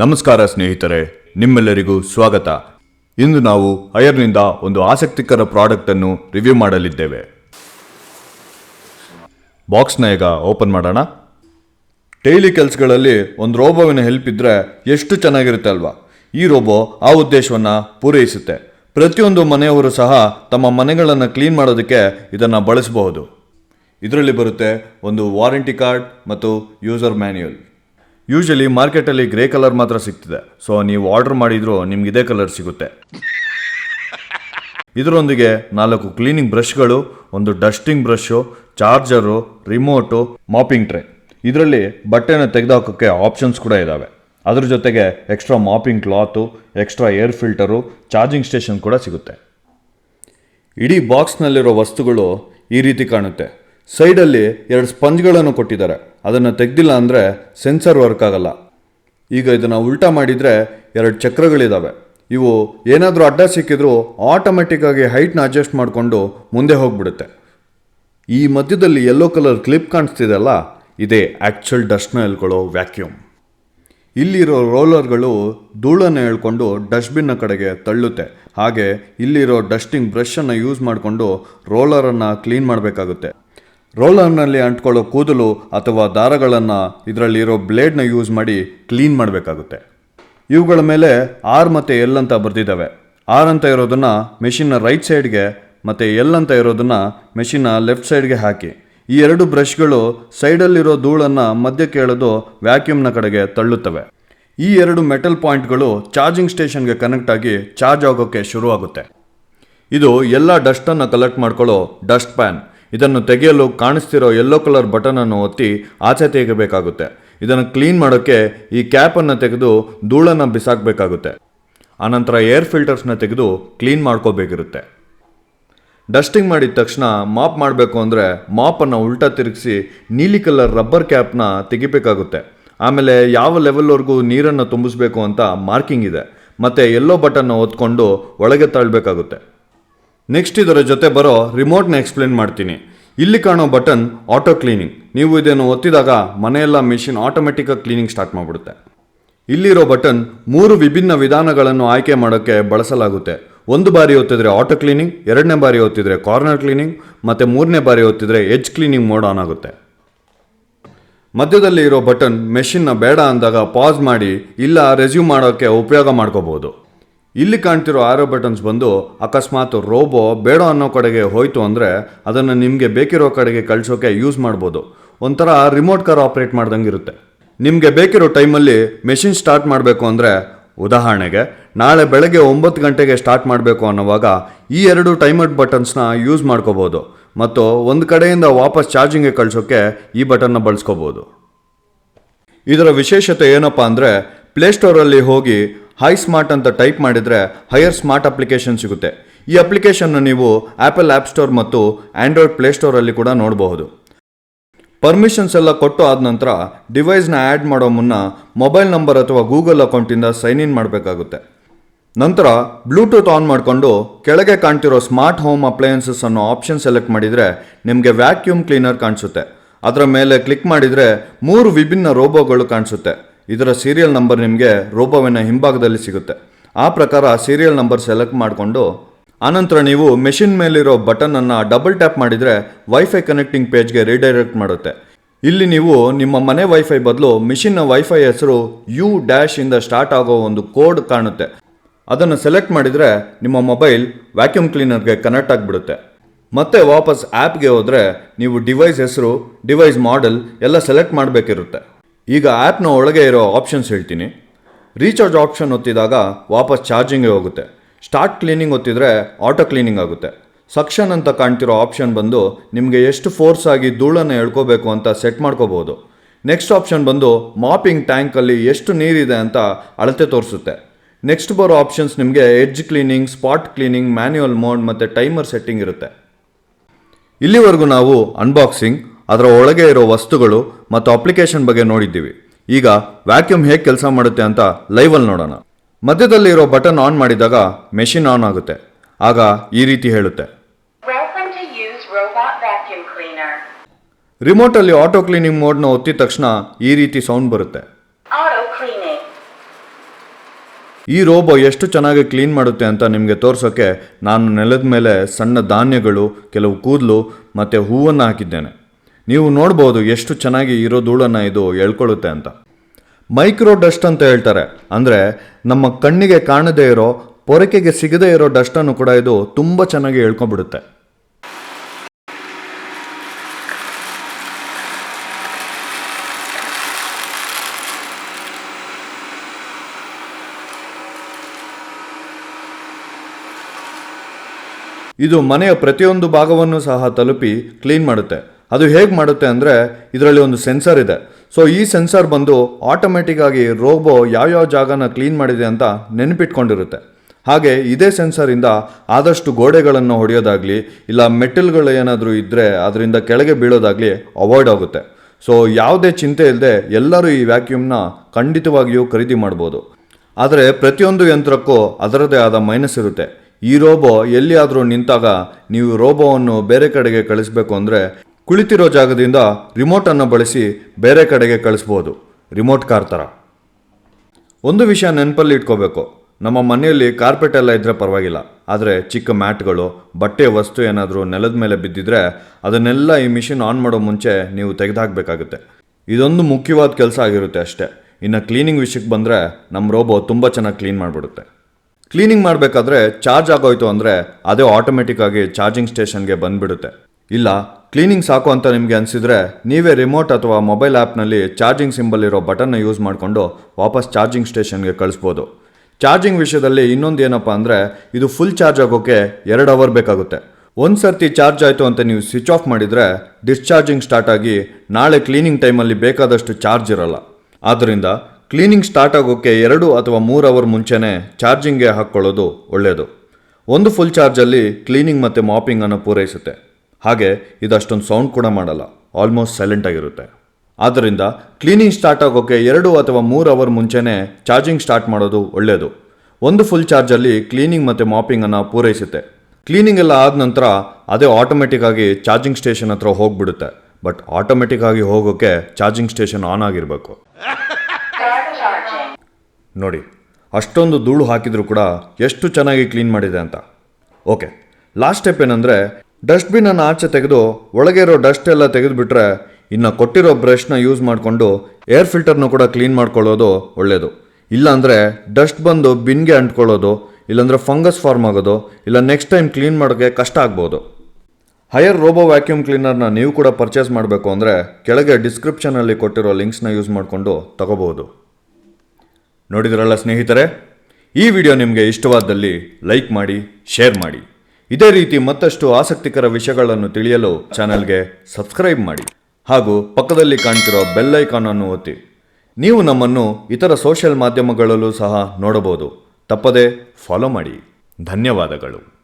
ನಮಸ್ಕಾರ ಸ್ನೇಹಿತರೆ, ನಿಮ್ಮೆಲ್ಲರಿಗೂ ಸ್ವಾಗತ. ಇಂದು ನಾವು ಅಯರ್ನಿಂದ ಒಂದು ಆಸಕ್ತಿಕರ ಪ್ರಾಡಕ್ಟ್ ಅನ್ನು ರಿವ್ಯೂ ಮಾಡಲಿದ್ದೇವೆ. ಬಾಕ್ಸ್ನ ಈಗ ಓಪನ್ ಮಾಡೋಣ. ಡೈಲಿ ಕೆಲಸಗಳಲ್ಲಿ ಒಂದು ರೋಬೋವಿನ ಹೆಲ್ಪ್ ಇದ್ದರೆ ಎಷ್ಟು ಚೆನ್ನಾಗಿರುತ್ತೆ ಅಲ್ವಾ? ಈ ರೋಬೋ ಆ ಉದ್ದೇಶವನ್ನು ಪೂರೈಸುತ್ತೆ. ಪ್ರತಿಯೊಂದು ಮನೆಯವರು ಸಹ ತಮ್ಮ ಮನೆಗಳನ್ನು ಕ್ಲೀನ್ ಮಾಡೋದಕ್ಕೆ ಇದನ್ನು ಬಳಸಬಹುದು. ಇದರಲ್ಲಿ ಬರುತ್ತೆ ಒಂದು ವಾರಂಟಿ ಕಾರ್ಡ್ ಮತ್ತು ಯೂಸರ್ ಮ್ಯಾನ್ಯುಯಲ್. ಯೂಶಲಿ ಮಾರ್ಕೆಟಲ್ಲಿ ಗ್ರೇ ಕಲರ್ ಮಾತ್ರ ಸಿಗ್ತಿದೆ. ಸೊ ನೀವು ಆರ್ಡರ್ ಮಾಡಿದ್ರು ನಿಮ್ಗೆ ಇದೇ ಕಲರ್ ಸಿಗುತ್ತೆ. ಇದರೊಂದಿಗೆ ನಾಲ್ಕು ಕ್ಲೀನಿಂಗ್ ಬ್ರಷ್ಗಳು ಒಂದು dusting brush charger remote mopping tray ಇದರಲ್ಲಿ ಬಟ್ಟೆನ ತೆಗೆದುಹಾಕೋಕ್ಕೆ ಆಪ್ಷನ್ಸ್ ಕೂಡ ಇದ್ದಾವೆ ಅದ್ರ ಜೊತೆಗೆ extra mopping cloth extra air filter charging station ಕೂಡ ಸಿಗುತ್ತೆ. ಇಡೀ ಬಾಕ್ಸ್ನಲ್ಲಿರೋ ವಸ್ತುಗಳು ಈ ರೀತಿ ಕಾಣುತ್ತೆ. ಸೈಡಲ್ಲಿ ಎರಡು ಸ್ಪಂಜ್ಗಳನ್ನು ಕೊಟ್ಟಿದ್ದಾರೆ. ಅದನ್ನು ತೆಗ್ದಿಲ್ಲ ಅಂದರೆ ಸೆನ್ಸರ್ ವರ್ಕ್ ಆಗಲ್ಲ. ಈಗ ಇದನ್ನು ಉಲ್ಟಾ ಮಾಡಿದರೆ ಎರಡು ಚಕ್ರಗಳಿದ್ದಾವೆ ಇವು ಏನಾದರೂ ಅಡ್ಡ ಸಿಕ್ಕಿದ್ರೂ ಆಟೋಮೆಟಿಕ್ಕಾಗಿ ಹೈಟ್ನ ಅಡ್ಜಸ್ಟ್ ಮಾಡಿಕೊಂಡು ಮುಂದೆ ಹೋಗ್ಬಿಡುತ್ತೆ. ಈ ಮಧ್ಯದಲ್ಲಿ ಯೆಲ್ಲೋ ಕಲರ್ ಕ್ಲಿಪ್ ಕಾಣಿಸ್ತಿದೆಯಲ್ಲ ಇದೇ ಆ್ಯಕ್ಚುಲ್ ಡಸ್ಟ್ನ ಹೇಳ್ಕೊಳ್ಳೋ ವ್ಯಾಕ್ಯೂಮ್ ಇಲ್ಲಿರೋ ರೋಲರ್ಗಳು ಧೂಳನ್ನು ಹೇಳ್ಕೊಂಡು ಡಸ್ಟ್ಬಿನ್ನ ಕಡೆಗೆ ತಳ್ಳುತ್ತೆ. ಹಾಗೆ ಇಲ್ಲಿರೋ ಡಸ್ಟಿಂಗ್ ಬ್ರಷನ್ನು ಯೂಸ್ ಮಾಡಿಕೊಂಡು ರೋಲರನ್ನು ಕ್ಲೀನ್ ಮಾಡಬೇಕಾಗುತ್ತೆ. ರೋಲರ್ನಲ್ಲಿ ಅಂಟ್ಕೊಳ್ಳೋ ಕೂದಲು ಅಥವಾ ದಾರಗಳನ್ನು ಇದರಲ್ಲಿರೋ ಬ್ಲೇಡ್ನ ಯೂಸ್ ಮಾಡಿ ಕ್ಲೀನ್ ಮಾಡಬೇಕಾಗುತ್ತೆ. ಇವುಗಳ ಮೇಲೆ ಆರ್ ಮತ್ತು ಎಲ್ ಅಂತ ಬರೆದಿದ್ದಾವೆ. ಆರ್ ಅಂತ ಇರೋದನ್ನು ಮೆಷಿನ್ನ ರೈಟ್ ಸೈಡ್ಗೆ ಮತ್ತು ಎಲ್ ಅಂತ ಇರೋದನ್ನು ಮೆಷಿನ್ನ ಲೆಫ್ಟ್ ಸೈಡ್ಗೆ ಹಾಕಿ. ಈ ಎರಡು ಬ್ರಷ್ಗಳು ಸೈಡಲ್ಲಿರೋ ಧೂಳನ್ನು ಮಧ್ಯಕ್ಕೆ ಎಳೆದು ವ್ಯಾಕ್ಯೂಮ್ನ ಕಡೆಗೆ ತಳ್ಳುತ್ತವೆ. ಈ ಎರಡು ಮೆಟಲ್ ಪಾಯಿಂಟ್ಗಳು ಚಾರ್ಜಿಂಗ್ ಸ್ಟೇಷನ್ಗೆ ಕನೆಕ್ಟ್ ಆಗಿ ಚಾರ್ಜ್ ಆಗೋಕ್ಕೆ ಶುರುವಾಗುತ್ತೆ. ಇದು ಎಲ್ಲ ಡಸ್ಟನ್ನು ಕಲೆಕ್ಟ್ ಮಾಡ್ಕೊಳ್ಳೋ ಡಸ್ಟ್ ಪ್ಯಾನ್. ಇದನ್ನು ತೆಗೆಯಲು ಕಾಣಿಸ್ತಿರೋ ಯೆಲ್ಲೋ ಕಲರ್ ಬಟನ್ ಅನ್ನು ಒತ್ತಿ ಆಚೆ ತೆಗೆಯಬೇಕಾಗುತ್ತೆ ಇದನ್ನು ಕ್ಲೀನ್ ಮಾಡೋಕ್ಕೆ ಈ ಕ್ಯಾಪನ್ನು ತೆಗೆದು ಧೂಳನ್ನು ಬಿಸಾಕಬೇಕಾಗುತ್ತೆ. ಆನಂತರ ಏರ್ ಫಿಲ್ಟರ್ಸ್ನ ತೆಗೆದು ಕ್ಲೀನ್ ಮಾಡ್ಕೋಬೇಕಿರುತ್ತೆ. ಡಸ್ಟಿಂಗ್ ಮಾಡಿದ ತಕ್ಷಣ ಮಾಪ್ ಮಾಡಬೇಕು ಅಂದರೆ ಮಾಪನ್ನು ಉಲ್ಟಾ ತಿರುಗಿಸಿ ನೀಲಿ ಕಲರ್ ರಬ್ಬರ್ ಕ್ಯಾಪ್ನ ತೆಗಿಬೇಕಾಗುತ್ತೆ. ಆಮೇಲೆ ಯಾವ ಲೆವೆಲ್ವರೆಗೂ ನೀರನ್ನು ತುಂಬಿಸ್ಬೇಕು ಅಂತ ಮಾರ್ಕಿಂಗ್ ಇದೆ. ಮತ್ತು ಎಲ್ಲೋ ಬಟನ್ನ ಒತ್ಕೊಂಡು ಒಳಗೆ ತಳ್ಳಬೇಕಾಗುತ್ತೆ ನೆಕ್ಸ್ಟ್ ಇದರ ಜೊತೆ ಬರೋ ರಿಮೋಟ್ನ ಎಕ್ಸ್ಪ್ಲೇನ್ ಮಾಡ್ತೀನಿ. ಇಲ್ಲಿ ಕಾಣೋ ಬಟನ್ ಆಟೋ ಕ್ಲೀನಿಂಗ್ ನೀವು ಇದನ್ನು ಒತ್ತಿದಾಗ ಮನೆಯೆಲ್ಲ ಮಿಷಿನ್ ಆಟೋಮೆಟಿಕ್ಕಾಗಿ ಕ್ಲೀನಿಂಗ್ ಸ್ಟಾರ್ಟ್ ಮಾಡಿಬಿಡುತ್ತೆ. ಇಲ್ಲಿರೋ ಬಟನ್ ಮೂರು ವಿಭಿನ್ನ ವಿಧಾನಗಳನ್ನು ಆಯ್ಕೆ ಮಾಡೋಕ್ಕೆ ಬಳಸಲಾಗುತ್ತೆ. ಒಂದು ಬಾರಿ ಒತ್ತಿದ್ರೆ ಆಟೋ ಕ್ಲೀನಿಂಗ್ ಎರಡನೇ ಬಾರಿ ಒತ್ತಿದ್ರೆ ಕಾರ್ನರ್ ಕ್ಲೀನಿಂಗ್ ಮತ್ತು ಮೂರನೇ ಬಾರಿ ಒತ್ತಿದ್ರೆ ಎಜ್ ಕ್ಲೀನಿಂಗ್ ಮೋಡ್ ಆನ್ ಆಗುತ್ತೆ. ಮಧ್ಯದಲ್ಲಿ ಇರೋ ಬಟನ್ ಮೆಷಿನ್ನ ಬೇಡ ಅಂದಾಗ ಪಾಸ್ ಮಾಡಿ, ಇಲ್ಲ ರೆಸ್ಯೂಮ್ ಮಾಡೋಕ್ಕೆ ಉಪಯೋಗ ಮಾಡ್ಕೋಬಹುದು ಇಲ್ಲಿ ಕಾಣ್ತಿರೋ ಆರೋ ಬಟನ್ಸ್ ಬಂದು ಅಕಸ್ಮಾತ್ ರೋಬೋ ಬೇಡ ಅನ್ನೋ ಕಡೆಗೆ ಹೋಯ್ತು ಅಂದರೆ ಅದನ್ನು ನಿಮಗೆ ಬೇಕಿರೋ ಕಡೆಗೆ ಕಳಿಸೋಕೆ ಯೂಸ್ ಮಾಡ್ಬೋದು. ಒಂಥರ ರಿಮೋಟ್ ಕಾರ್ ಆಪ್ರೇಟ್ ಮಾಡ್ದಂಗೆ ಇರುತ್ತೆ. ನಿಮಗೆ ಬೇಕಿರೋ ಟೈಮಲ್ಲಿ ಮೆಷಿನ್ ಸ್ಟಾರ್ಟ್ ಮಾಡಬೇಕು ಅಂದರೆ ಉದಾಹರಣೆಗೆ ನಾಳೆ ಬೆಳಗ್ಗೆ ಒಂಬತ್ತು ಗಂಟೆಗೆ ಸ್ಟಾರ್ಟ್ ಮಾಡಬೇಕು ಅನ್ನೋವಾಗ ಈ ಎರಡು ಟೈಮರ್ ಬಟನ್ಸ್ನ ಯೂಸ್ ಮಾಡ್ಕೋಬೋದು. ಮತ್ತು ಒಂದು ಕಡೆಯಿಂದ ವಾಪಸ್ ಚಾರ್ಜಿಂಗ್ಗೆ ಕಳಿಸೋಕ್ಕೆ ಈ ಬಟನ್ನ ಬಳಸ್ಕೋಬೋದು. ಇದರ ವಿಶೇಷತೆ ಏನಪ್ಪ ಅಂದರೆ ಪ್ಲೇಸ್ಟೋರಲ್ಲಿ ಹೋಗಿ ಹೈ ಸ್ಮಾರ್ಟ್ ಅಂತ ಟೈಪ್ ಮಾಡಿದರೆ ಹೈಯರ್ ಸ್ಮಾರ್ಟ್ ಅಪ್ಲಿಕೇಶನ್ ಸಿಗುತ್ತೆ. ಈ ಅಪ್ಲಿಕೇಶನ್ನ ನೀವು ಆ್ಯಪಲ್ ಆ್ಯಪ್ ಸ್ಟೋರ್ ಮತ್ತು ಆ್ಯಂಡ್ರಾಯ್ಡ್ ಪ್ಲೇಸ್ಟೋರಲ್ಲಿ ಕೂಡ ನೋಡಬಹುದು. ಪರ್ಮಿಷನ್ಸ್ ಎಲ್ಲ ಕೊಟ್ಟು ಆದ ನಂತರ ಡಿವೈಸ್ನ ಆ್ಯಡ್ ಮಾಡೋ ಮುನ್ನ ಮೊಬೈಲ್ ನಂಬರ್ ಅಥವಾ ಗೂಗಲ್ ಅಕೌಂಟಿಂದ ಸೈನ್ ಇನ್ ಮಾಡಬೇಕಾಗುತ್ತೆ. ನಂತರ ಬ್ಲೂಟೂತ್ ಆನ್ ಮಾಡಿಕೊಂಡು ಕೆಳಗೆ ಕಾಣ್ತಿರೋ ಸ್ಮಾರ್ಟ್ ಹೋಮ್ ಅಪ್ಲಯನ್ಸಸ್ ಅನ್ನೋ ಆಪ್ಷನ್ ಸೆಲೆಕ್ಟ್ ಮಾಡಿದರೆ ನಿಮಗೆ ವ್ಯಾಕ್ಯೂಮ್ ಕ್ಲೀನರ್ ಕಾಣಿಸುತ್ತೆ. ಅದರ ಮೇಲೆ ಕ್ಲಿಕ್ ಮಾಡಿದರೆ ಮೂರು ವಿಭಿನ್ನ ರೋಬೋಗಳು ಕಾಣಿಸುತ್ತೆ. ಇದರ ಸೀರಿಯಲ್ ನಂಬರ್ ನಿಮಗೆ ರೋಬೋವಿನ ಹಿಂಭಾಗದಲ್ಲಿ ಸಿಗುತ್ತೆ. ಆ ಪ್ರಕಾರ ಸೀರಿಯಲ್ ನಂಬರ್ ಸೆಲೆಕ್ಟ್ ಮಾಡಿಕೊಂಡು, ಆನಂತರ ನೀವು ಮೆಷಿನ್ ಮೇಲಿರೋ ಬಟನನ್ನು ಡಬಲ್ ಟ್ಯಾಪ್ ಮಾಡಿದರೆ ವೈಫೈ ಕನೆಕ್ಟಿಂಗ್ ಪೇಜ್ಗೆ ರಿಡೈರೆಕ್ಟ್ ಮಾಡುತ್ತೆ. ಇಲ್ಲಿ ನೀವು ನಿಮ್ಮ ಮನೆ ವೈಫೈ ಬದಲು ಮಿಷಿನ್ನ ವೈಫೈ ಹೆಸರು ಯು ಡ್ಯಾಶ್ ಇಂದ ಸ್ಟಾರ್ಟ್ ಆಗೋ ಒಂದು ಕೋಡ್ ಕಾಣುತ್ತೆ. ಅದನ್ನು ಸೆಲೆಕ್ಟ್ ಮಾಡಿದರೆ ನಿಮ್ಮ ಮೊಬೈಲ್ ವ್ಯಾಕ್ಯೂಮ್ ಕ್ಲೀನರ್ಗೆ ಕನೆಕ್ಟ್ ಆಗಿಬಿಡುತ್ತೆ. ಮತ್ತೆ ವಾಪಸ್ ಆ್ಯಪ್ಗೆ ಹೋದರೆ ನೀವು ಡಿವೈಸ್ ಹೆಸರು ಡಿವೈಸ್ ಮಾಡೆಲ್ ಎಲ್ಲ ಸೆಲೆಕ್ಟ್ ಮಾಡಬೇಕಿರುತ್ತೆ. ಈಗ ಆ್ಯಪ್ನ ಒಳಗೆ ಇರೋ ಆಪ್ಷನ್ಸ್ ಹೇಳ್ತೀನಿ. ರೀಚಾರ್ಜ್ ಆಪ್ಷನ್ ಒತ್ತಿದಾಗ ವಾಪಸ್ ಚಾರ್ಜಿಂಗೇ ಹೋಗುತ್ತೆ. ಸ್ಟಾರ್ಟ್ ಕ್ಲೀನಿಂಗ್ ಒತ್ತಿದರೆ ಆಟೋ ಕ್ಲೀನಿಂಗ್ ಆಗುತ್ತೆ. ಸಕ್ಷನ್ ಅಂತ ಕಾಣ್ತಿರೋ ಆಪ್ಷನ್ ಬಂದು ನಿಮಗೆ ಎಷ್ಟು ಫೋರ್ಸ್ ಆಗಿ ಧೂಳನ್ನು ಎಳ್ಕೋಬೇಕು ಅಂತ ಸೆಟ್ ಮಾಡ್ಕೋಬೋದು. ನೆಕ್ಸ್ಟ್ ಆಪ್ಷನ್ ಬಂದು ಮಾಪಿಂಗ್ ಟ್ಯಾಂಕಲ್ಲಿ ಎಷ್ಟು ನೀರಿದೆ ಅಂತ ಅಳತೆ ತೋರಿಸುತ್ತೆ. ನೆಕ್ಸ್ಟ್ ಬರೋ ಆಪ್ಷನ್ಸ್ ನಿಮಗೆ edge cleaning, spot cleaning, manual mode ಮತ್ತು ಟೈಮರ್ ಸೆಟ್ಟಿಂಗ್ ಇರುತ್ತೆ. ಇಲ್ಲಿವರೆಗೂ ನಾವು ಅನ್ಬಾಕ್ಸಿಂಗ್ ಅದರ ಒಳಗೆ ಇರೋ ವಸ್ತುಗಳು ಮತ್ತು ಅಪ್ಲಿಕೇಶನ್ ಬಗ್ಗೆ ನೋಡಿದ್ದೀವಿ. ಈಗ ವ್ಯಾಕ್ಯೂಮ್ ಹೇಗೆ ಕೆಲಸ ಮಾಡುತ್ತೆ ಅಂತ ಲೈವಲ್ಲಿ ನೋಡೋಣ. ಮಧ್ಯದಲ್ಲಿ ಇರೋ ಬಟನ್ ಆನ್ ಮಾಡಿದಾಗ ಮೆಷಿನ್ ಆನ್ ಆಗುತ್ತೆ. ಆಗ ಈ ರೀತಿ ಹೇಳುತ್ತೆ. ರಿಮೋಟಲ್ಲಿ ಆಟೋ ಕ್ಲೀನಿಂಗ್ ಮೋಡ್ನ ಒತ್ತಿದ ತಕ್ಷಣ ಈ ರೀತಿ ಸೌಂಡ್ ಬರುತ್ತೆ. ಈ ರೋಬೋ ಎಷ್ಟು ಚೆನ್ನಾಗಿ ಕ್ಲೀನ್ ಮಾಡುತ್ತೆ ಅಂತ ನಿಮಗೆ ತೋರಿಸೋಕ್ಕೆ ನಾನು ನೆಲದ ಮೇಲೆ ಸಣ್ಣ ಧಾನ್ಯಗಳು ಕೆಲವು ಕೂದಲು ಮತ್ತು ಹೂವನ್ನು ಹಾಕಿದ್ದೇನೆ. ನೀವು ನೋಡ್ಬೋದು ಎಷ್ಟು ಚೆನ್ನಾಗಿ ಇರೋ ಧೂಳನ್ನು ಇದು ಎಳ್ಕೊಳ್ಳುತ್ತೆ ಅಂತ. ಮೈಕ್ರೋ ಡಸ್ಟ್ ಅಂತ ಹೇಳ್ತಾರೆ. ಅಂದರೆ ನಮ್ಮ ಕಣ್ಣಿಗೆ ಕಾಣದೇ ಇರೋ, ಪೊರಕೆಗೆ ಸಿಗದೇ ಇರೋ ಡಸ್ಟನ್ನು ಕೂಡ ಇದು ತುಂಬ ಚೆನ್ನಾಗಿ ಎಳ್ಕೊಂಡ್ಬಿಡುತ್ತೆ. ಇದು ಮನೆಯ ಪ್ರತಿಯೊಂದು ಭಾಗವನ್ನು ಸಹ ತಲುಪಿ ಕ್ಲೀನ್ ಮಾಡುತ್ತೆ. ಅದು ಹೇಗೆ ಮಾಡುತ್ತೆ ಅಂದರೆ ಇದರಲ್ಲಿ ಒಂದು ಸೆನ್ಸರ್ ಇದೆ. ಸೊ ಈ ಸೆನ್ಸರ್ ಬಂದು ಆಟೋಮೆಟಿಕ್ ಆಗಿ ರೋಬೋ ಯಾವ್ಯಾವ ಜಾಗನ ಕ್ಲೀನ್ ಮಾಡಿದೆ ಅಂತ ನೆನಪಿಟ್ಕೊಂಡಿರುತ್ತೆ. ಹಾಗೆ ಇದೇ ಸೆನ್ಸರಿಂದ ಆದಷ್ಟು ಗೋಡೆಗಳನ್ನು ಹೊಡೆಯೋದಾಗಲಿ, ಇಲ್ಲ ಮೆಟಲ್ಗಳು ಏನಾದರೂ ಇದ್ದರೆ ಅದರಿಂದ ಕೆಳಗೆ ಬೀಳೋದಾಗಲಿ ಅವಾಯ್ಡ್ ಆಗುತ್ತೆ. ಸೊ ಯಾವುದೇ ಚಿಂತೆ ಇಲ್ಲದೆ ಎಲ್ಲರೂ ಈ ವ್ಯಾಕ್ಯೂಮ್ನ ಖಂಡಿತವಾಗಿಯೂ ಖರೀದಿ ಮಾಡ್ಬೋದು. ಆದರೆ ಪ್ರತಿಯೊಂದು ಯಂತ್ರಕ್ಕೂ ಅದರದೇ ಆದ ಮೈನಸ್ ಇರುತ್ತೆ. ಈ ರೋಬೋ ಎಲ್ಲಿಯಾದರೂ ನಿಂತಾಗ ನೀವು ರೋಬೋವನ್ನು ಬೇರೆ ಕಡೆಗೆ ಕಳಿಸ್ಬೇಕು ಅಂದರೆ ಕುಳಿತಿರೋ ಜಾಗದಿಂದ ರಿಮೋಟನ್ನು ಬಳಸಿ ಬೇರೆ ಕಡೆಗೆ ಕಳಿಸ್ಬೋದು ರಿಮೋಟ್ ಕಾರ್ ಥರ ಒಂದು ವಿಷಯ ನೆನಪಲ್ಲಿ ಇಟ್ಕೋಬೇಕು. ನಮ್ಮ ಮನೆಯಲ್ಲಿ ಕಾರ್ಪೆಟ್ ಎಲ್ಲ ಇದ್ದರೆ ಪರವಾಗಿಲ್ಲ. ಆದರೆ ಚಿಕ್ಕ ಮ್ಯಾಟ್ಗಳು, ಬಟ್ಟೆ, ವಸ್ತು ಏನಾದರೂ ನೆಲದ ಮೇಲೆ ಬಿದ್ದಿದ್ರೆ ಅದನ್ನೆಲ್ಲ ಈ ಮಿಷಿನ್ ಆನ್ ಮಾಡೋ ಮುಂಚೆ ನೀವು ತೆಗೆದುಹಾಕಬೇಕಾಗುತ್ತೆ ಇದೊಂದು ಮುಖ್ಯವಾದ ಕೆಲಸ ಆಗಿರುತ್ತೆ ಅಷ್ಟೇ. ಇನ್ನು ಕ್ಲೀನಿಂಗ್ ವಿಷಯಕ್ಕೆ ಬಂದರೆ ನಮ್ಮ ರೋಬೋ ತುಂಬ ಚೆನ್ನಾಗಿ ಕ್ಲೀನ್ ಮಾಡಿಬಿಡುತ್ತೆ. ಕ್ಲೀನಿಂಗ್ ಮಾಡಬೇಕಾದ್ರೆ ಚಾರ್ಜ್ ಆಗೋಯ್ತು ಅಂದರೆ ಅದೇ ಆಟೋಮೆಟಿಕ್ಕಾಗಿ ಚಾರ್ಜಿಂಗ್ ಸ್ಟೇಷನ್ಗೆ ಬಂದುಬಿಡುತ್ತೆ. ಇಲ್ಲ ಕ್ಲೀನಿಂಗ್ ಸಾಕು ಅಂತ ನಿಮಗೆ ಅನಿಸಿದ್ರೆ ನೀವೇ ರಿಮೋಟ್ ಅಥವಾ ಮೊಬೈಲ್ ಆ್ಯಪ್ನಲ್ಲಿ ಚಾರ್ಜಿಂಗ್ ಸಿಂಬಲ್ ಇರೋ ಬಟನ್ನ ಯೂಸ್ ಮಾಡಿಕೊಂಡು ವಾಪಸ್ ಚಾರ್ಜಿಂಗ್ ಸ್ಟೇಷನ್ಗೆ ಕಳಿಸ್ಬೋದು. ಚಾರ್ಜಿಂಗ್ ವಿಷಯದಲ್ಲಿ ಇನ್ನೊಂದು ಏನಪ್ಪ ಅಂದರೆ ಇದು ಫುಲ್ ಚಾರ್ಜ್ ಆಗೋಕ್ಕೆ ಎರಡು ಅವರ್ ಬೇಕಾಗುತ್ತೆ. ಒಂದು ಸರ್ತಿ ಚಾರ್ಜ್ ಆಯಿತು ಅಂತ ನೀವು ಸ್ವಿಚ್ ಆಫ್ ಮಾಡಿದರೆ ಡಿಸ್ಚಾರ್ಜಿಂಗ್ ಸ್ಟಾರ್ಟ್ ಆಗಿ ನಾಳೆ ಕ್ಲೀನಿಂಗ್ ಟೈಮಲ್ಲಿ ಬೇಕಾದಷ್ಟು ಚಾರ್ಜ್ ಇರಲ್ಲ. ಆದ್ದರಿಂದ ಕ್ಲೀನಿಂಗ್ ಸ್ಟಾರ್ಟ್ ಆಗೋಕ್ಕೆ ಎರಡು ಅಥವಾ ಮೂರು ಅವರ್ ಮುಂಚೆನೇ ಚಾರ್ಜಿಂಗ್ಗೆ ಹಾಕ್ಕೊಳ್ಳೋದು ಒಳ್ಳೆಯದು ಒಂದು ಫುಲ್ ಚಾರ್ಜಲ್ಲಿ ಕ್ಲೀನಿಂಗ್ ಮತ್ತು ಮಾಪಿಂಗನ್ನು ಪೂರೈಸುತ್ತೆ. ಹಾಗೆ ಇದು ಅಷ್ಟೊಂದು ಸೌಂಡ್ ಕೂಡ ಮಾಡಲ್ಲ. ಆಲ್ಮೋಸ್ಟ್ ಸೈಲೆಂಟ್ ಆಗಿರುತ್ತೆ. ಆದ್ದರಿಂದ ಕ್ಲೀನಿಂಗ್ ಸ್ಟಾರ್ಟ್ ಆಗೋಕ್ಕೆ ಎರಡು ಅಥವಾ ಮೂರು ಅವರ್ ಮುಂಚೆನೇ ಚಾರ್ಜಿಂಗ್ ಸ್ಟಾರ್ಟ್ ಮಾಡೋದು ಒಳ್ಳೆಯದು ಒಂದು ಫುಲ್ ಚಾರ್ಜಲ್ಲಿ ಕ್ಲೀನಿಂಗ್ ಮತ್ತು ಮಾಪಿಂಗನ್ನು ಪೂರೈಸುತ್ತೆ. ಕ್ಲೀನಿಂಗ್ ಎಲ್ಲ ಆದ ನಂತರ ಅದೇ ಆಟೋಮೆಟಿಕ್ಕಾಗಿ ಚಾರ್ಜಿಂಗ್ ಸ್ಟೇಷನ್ ಹತ್ರ ಹೋಗ್ಬಿಡುತ್ತೆ. ಬಟ್ ಆಟೋಮೆಟಿಕ್ಕಾಗಿ ಹೋಗೋಕ್ಕೆ ಚಾರ್ಜಿಂಗ್ ಸ್ಟೇಷನ್ ಆನ್ ಆಗಿರಬೇಕು. ನೋಡಿ, ಅಷ್ಟೊಂದು ಧೂಳು ಹಾಕಿದರೂ ಕೂಡ ಎಷ್ಟು ಚೆನ್ನಾಗಿ ಕ್ಲೀನ್ ಮಾಡಿದೆ ಅಂತ. ಓಕೆ ಲಾಸ್ಟ್ ಸ್ಟೆಪ್ ಏನಂದರೆ ಡಸ್ಟ್ಬಿನ್ನನ್ನು ಆಚೆ ತೆಗೆದು ಒಳಗೆ ಇರೋ ಡಸ್ಟ್ ಎಲ್ಲ ತೆಗೆದುಬಿಟ್ರೆ ಇನ್ನು ಕೊಟ್ಟಿರೋ ಬ್ರಷ್ನ ಯೂಸ್ ಮಾಡಿಕೊಂಡು ಏರ್ ಫಿಲ್ಟರ್ನ ಕೂಡ ಕ್ಲೀನ್ ಮಾಡ್ಕೊಳ್ಳೋದು ಒಳ್ಳೆಯದು ಇಲ್ಲಾಂದರೆ ಡಸ್ಟ್ ಬಂದು ಬಿನ್ಗೆ ಅಂಟ್ಕೊಳ್ಳೋದು, ಇಲ್ಲಾಂದರೆ ಫಂಗಸ್ ಫಾರ್ಮ್ ಆಗೋದು, ಇಲ್ಲ ನೆಕ್ಸ್ಟ್ ಟೈಮ್ ಕ್ಲೀನ್ ಮಾಡೋಕ್ಕೆ ಕಷ್ಟ ಆಗ್ಬೋದು. ಹೈಯರ್ ರೋಬೋ ವ್ಯಾಕ್ಯೂಮ್ ಕ್ಲೀನರ್ನ ನೀವು ಕೂಡ ಪರ್ಚೇಸ್ ಮಾಡಬೇಕು ಅಂದರೆ ಕೆಳಗೆ ಡಿಸ್ಕ್ರಿಪ್ಷನಲ್ಲಿ ಕೊಟ್ಟಿರೋ ಲಿಂಕ್ಸ್ನ ಯೂಸ್ ಮಾಡಿಕೊಂಡು ತಗೋಬೋದು ನೋಡಿದ್ರಲ್ಲ ಸ್ನೇಹಿತರೆ? ಈ ವಿಡಿಯೋ ನಿಮಗೆ ಇಷ್ಟವಾದಲ್ಲಿ ಲೈಕ್ ಮಾಡಿ ಶೇರ್ ಮಾಡಿ. ಇದೇ ರೀತಿ ಮತ್ತಷ್ಟು ಆಸಕ್ತಿಕರ ವಿಷಯಗಳನ್ನು ತಿಳಿಯಲು ಚಾನಲ್ಗೆ ಸಬ್ಸ್ಕ್ರೈಬ್ ಮಾಡಿ ಹಾಗೂ ಪಕ್ಕದಲ್ಲಿ ಕಾಣ್ತಿರೋ ಬೆಲ್ ಐಕಾನ್ ಅನ್ನು ಒತ್ತಿ. ನೀವು ನಮ್ಮನ್ನು ಇತರ ಸೋಷಿಯಲ್ ಮಾಧ್ಯಮಗಳಲ್ಲೂ ಸಹ ನೋಡಬಹುದು. ತಪ್ಪದೇ ಫಾಲೋ ಮಾಡಿ. ಧನ್ಯವಾದಗಳು.